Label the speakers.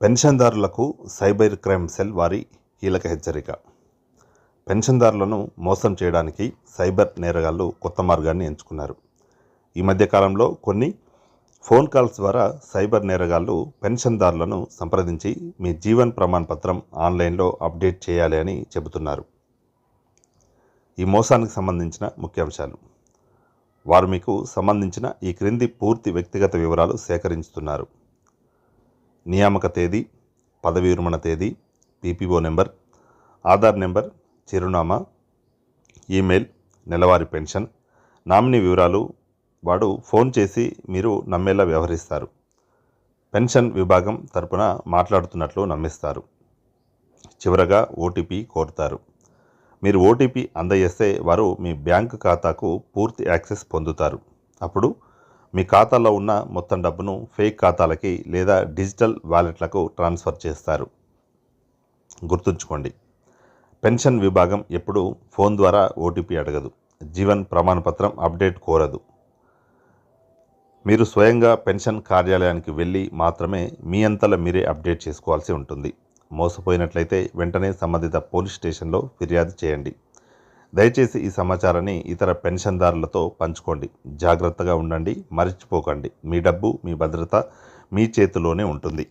Speaker 1: పెన్షన్దారులకు cyber crime cell వారి కీలక హెచ్చరిక. పెన్షన్దారులను మోసం చేయడానికి సైబర్ నేరగాళ్ళు కొత్త మార్గాన్ని ఎంచుకున్నారు. ఈ మధ్యకాలంలో కొన్ని ఫోన్ కాల్స్ ద్వారా సైబర్ నేరగాళ్ళు పెన్షన్దారులను సంప్రదించి మీ జీవన్ ప్రమాణపత్రం ఆన్లైన్లో అప్డేట్ చేయాలి అని చెబుతున్నారు. ఈ మోసానికి సంబంధించిన ముఖ్యాంశాలు వారు మీకు సంబంధించిన ఈ క్రింది పూర్తి వ్యక్తిగత వివరాలు సేకరించుతున్నారు. నియామక తేదీ పదవీ విరమణ తేదీ పీపీఓ నెంబర్ ఆధార్ నెంబర్ చిరునామా ఈమెయిల్ నెలవారీ పెన్షన్ నామినీ వివరాలు వాడు ఫోన్ చేసి మీరు నమ్మేలా వ్యవహరిస్తారు. పెన్షన్ విభాగం తరపున మాట్లాడుతున్నట్లు నమ్మిస్తారు. చివరగా ఓటీపీ కోరుతారు. మీరు ఓటీపీ అందజేస్తే వారు మీ బ్యాంకు ఖాతాకు పూర్తి యాక్సెస్ పొందుతారు. అప్పుడు మీ ఖాతాలో ఉన్న మొత్తం డబ్బును ఫేక్ ఖాతాలకి లేదా డిజిటల్ వాలెట్లకు ట్రాన్స్ఫర్ చేస్తారు. గుర్తుంచుకోండి పెన్షన్ విభాగం ఎప్పుడు ఫోన్ ద్వారా ఓటీపీ అడగదు. జీవన్ ప్రమాణపత్రం అప్డేట్ కోరదు. మీరు స్వయంగా పెన్షన్ కార్యాలయానికి వెళ్ళి మాత్రమే మీ అంతల మీరే అప్డేట్ చేసుకోవాల్సి ఉంటుంది. మోసపోయినట్లయితే వెంటనే సంబంధిత పోలీస్ స్టేషన్లో ఫిర్యాదు చేయండి. దయచేసి ఈ సమాచారాన్ని ఇతర పెన్షన్దారులతో పంచుకోండి. జాగ్రత్తగా ఉండండి మర్చిపోకండి. మీ డబ్బు మీ భద్రత మీ చేతిలోనే ఉంటుంది.